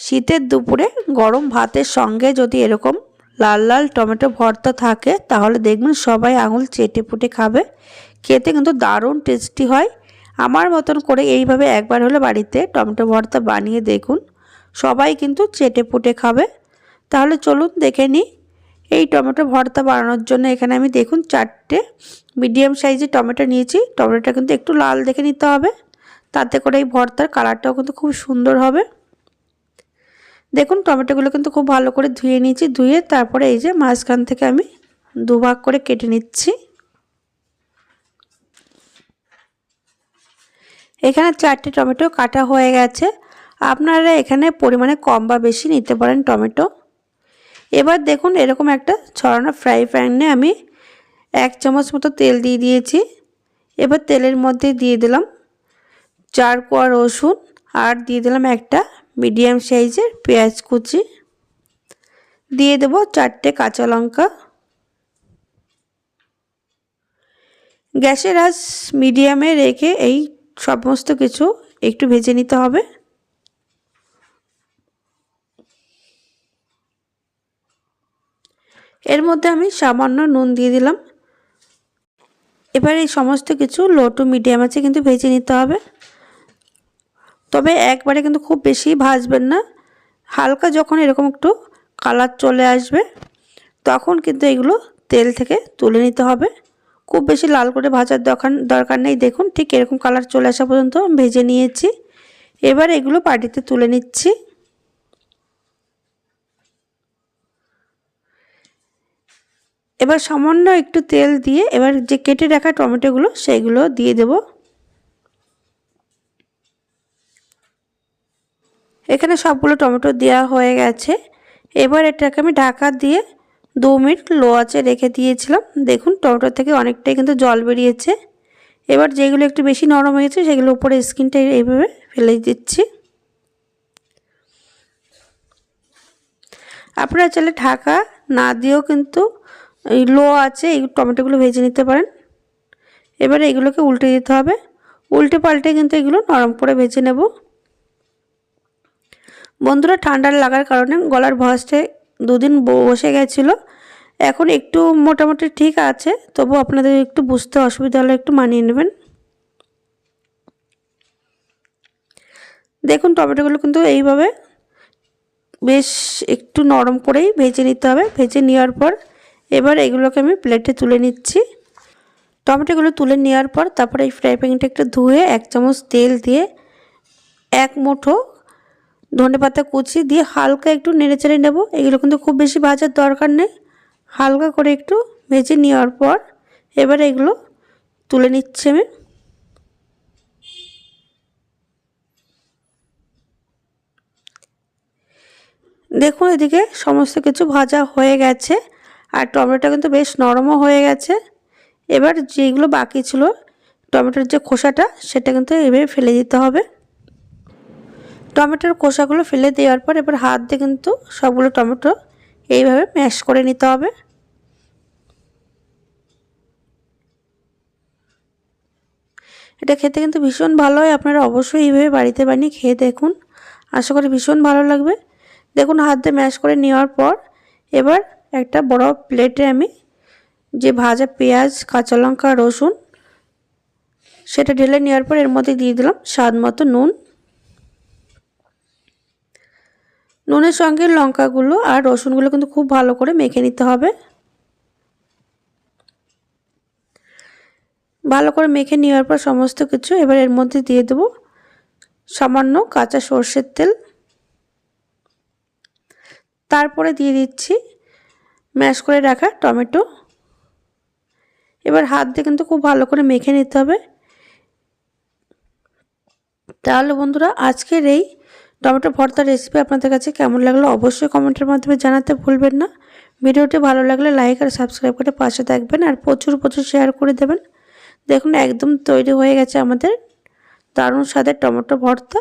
শীতের দুপুরে গরম ভাতের সঙ্গে যদি এরকম লাল লাল টমেটো ভর্তা থাকে, তাহলে দেখবেন সবাই আঙুল চেটে পুটে খাবে। খেতে কিন্তু দারুণ টেস্টি হয়। আমার মতন করে এইভাবে একবার হলে বাড়িতে টমেটো ভর্তা বানিয়ে দেখুন। সবাই কিন্তু চেটে পুটে খাবে। তাহলে চলুন দেখে নিই। এই টমেটো ভর্তা বানানোর জন্য এখানে আমি দেখুন চারটে মিডিয়াম সাইজের টমেটো নিয়েছি। টমেটোটা কিন্তু একটু লাল দেখে নিতে হবে। তাতে করে এই ভর্তার কালারটাও কিন্তু খুব সুন্দর হবে। দেখুন, টমেটোগুলো কিন্তু খুব ভালো করে ধুয়ে নিয়েছি। ধুয়ে তারপরে এই যে মাঝখান থেকে আমি দুভাগ করে কেটে নিচ্ছি। এখানে চারটে টমেটো কাটা হয়ে গেছে। আপনারা এখানে পরিমাণে কম বা বেশি নিতে পারেন টমেটো। এবার দেখুন, এরকম একটা ছড়ানো ফ্রাই প্যানে আমি এক চামচ মতো তেল দিয়ে দিয়েছি। এবার তেলের মধ্যে দিয়ে দিলাম চার কোয়া রসুন আর দিয়ে দিলাম একটা মিডিয়াম সাইজের পেঁয়াজ কুচি। দিয়ে দেব চারটে কাঁচা লঙ্কা। গ্যাসের আজ মিডিয়ামে রেখে এই সমস্ত কিছু একটু ভেজে নিতে হবে। এর মধ্যে আমি সামান্য নুন দিয়ে দিলাম। এবার এই সমস্ত কিছু লো টু মিডিয়াম আছে কিন্তু ভেজে নিতে হবে। তবে একবারে কিন্তু খুব বেশি ভাজবেন না। হালকা যখন এরকম একটু কালার চলে আসবে, তখন কিন্তু এগুলো তেল থেকে তুলে নিতে হবে। খুব বেশি লাল করে ভাজার দরকার দরকার নেই। দেখুন ঠিক এরকম কালার চলে আসা পর্যন্ত ভেজে নিয়েছি। এবার এগুলো পাটিতে তুলে নিচ্ছি। এবার সামান্য একটু তেল দিয়ে এবার যে কেটে রাখা টমেটোগুলো সেইগুলো দিয়ে দেব। এখানে সবগুলো টমেটো দেওয়া হয়ে গেছে। এবার এটাকে আমি ঢাকা দিয়ে দু মিনিট লো আছে রেখে দিয়েছিলাম। দেখুন, টমেটো থেকে অনেকটাই কিন্তু জল বেরিয়েছে। এবার যেগুলো একটু বেশি নরম হয়েছে সেগুলো উপরে স্কিনটা এইভাবে ফেলে দিচ্ছি। আপনারা চাইলে ঢাকা না দিয়েও কিন্তু লো আছে এই টমেটোগুলো ভেজে নিতে পারেন। এবারে এগুলোকে উল্টে দিতে হবে। উল্টে পাল্টে কিন্তু এগুলো নরম করে ভেজে নেব। বন্ধুরা ঠান্ডার লাগার কারণে গলার ভয়েসটা দুদিন বসে গেছিল। এখন একটু মোটামুটি ঠিক আছে, তবু আপনাদের একটু বুঝতে অসুবিধা হলে একটু মানিয়ে নেবেন। দেখুন টমেটোগুলো কিন্তু এইভাবে বেশ একটু নরম করেই ভেজে নিতে হবে। ভেজে নেওয়ার পর এবার এগুলোকে আমি প্লেটে তুলে নিচ্ছি। টমেটোগুলো তুলে নেওয়ার পর তারপরে এই ফ্রাই প্যানটা একটু ধুয়ে এক চামচ তেল দিয়ে এক মুঠো ধনে পাতা কুচি দিয়ে হালকা একটু নেড়ে চেড়ে নেব। এগুলো কিন্তু খুব বেশি ভাজার দরকার নেই। হালকা করে একটু ভেজে নেওয়ার পর এবার এগুলো তুলে নিচ্ছে আমি। দেখুন, এদিকে সমস্ত কিছু ভাজা হয়ে গেছে আর টমেটোটা কিন্তু বেশ নরমও হয়ে গেছে। এবার যেগুলো বাকি ছিল টমেটোর যে খোসাটা, সেটা কিন্তু এভাবে ফেলে দিতে হবে। টমেটোর খোসাগুলো ফেলে দেওয়ার পর এবার হাত দিয়ে কিন্তু সবগুলো টমেটো এইভাবে ম্যাশ করে নিতে হবে। এটা খেতে কিন্তু ভীষণ ভালো হয়, আপনারা অবশ্যই এইভাবে বাড়িতে বানিয়ে খেয়ে দেখুন। আশা করি ভীষণ ভালো লাগবে। দেখুন, হাত দিয়ে ম্যাশ করে নেওয়ার পর এবার একটা বড় প্লেটে আমি যে ভাজা পেঁয়াজ, কাঁচা লঙ্কা, রসুন, সেটা ঢেলে নেওয়ার পর এর মধ্যে দিয়ে দিলাম স্বাদ মতো নুন। নুনের সঙ্গে লঙ্কাগুলো আর রসুনগুলো কিন্তু খুব ভালো করে মেখে নিতে হবে। ভালো করে মেখে নেওয়ার পর সমস্ত কিছু এবার এর মধ্যে দিয়ে দেবো সামান্য কাঁচা সর্ষের তেল। তারপরে দিয়ে দিচ্ছি ম্যাশ করে রাখা টমেটো। এবার হাত দিয়ে কিন্তু খুব ভালো করে মেখে নিতে হবে। তাহলে বন্ধুরা আজকের এই টমেটো ভর্তা রেসিপি আপনাদের কাছে কেমন লাগল অবশ্যই কমেন্টের মাধ্যমে জানাতে ভুলবেন না। ভিডিওটি ভালো লাগলে লাইক আর সাবস্ক্রাইব করে পাশে থাকবেন আর প্রচুর প্রচুর শেয়ার করে দেবেন। দেখুন, একদম তৈরি হয়ে গেছে আমাদের দারুণ স্বাদের টমেটো ভর্তা।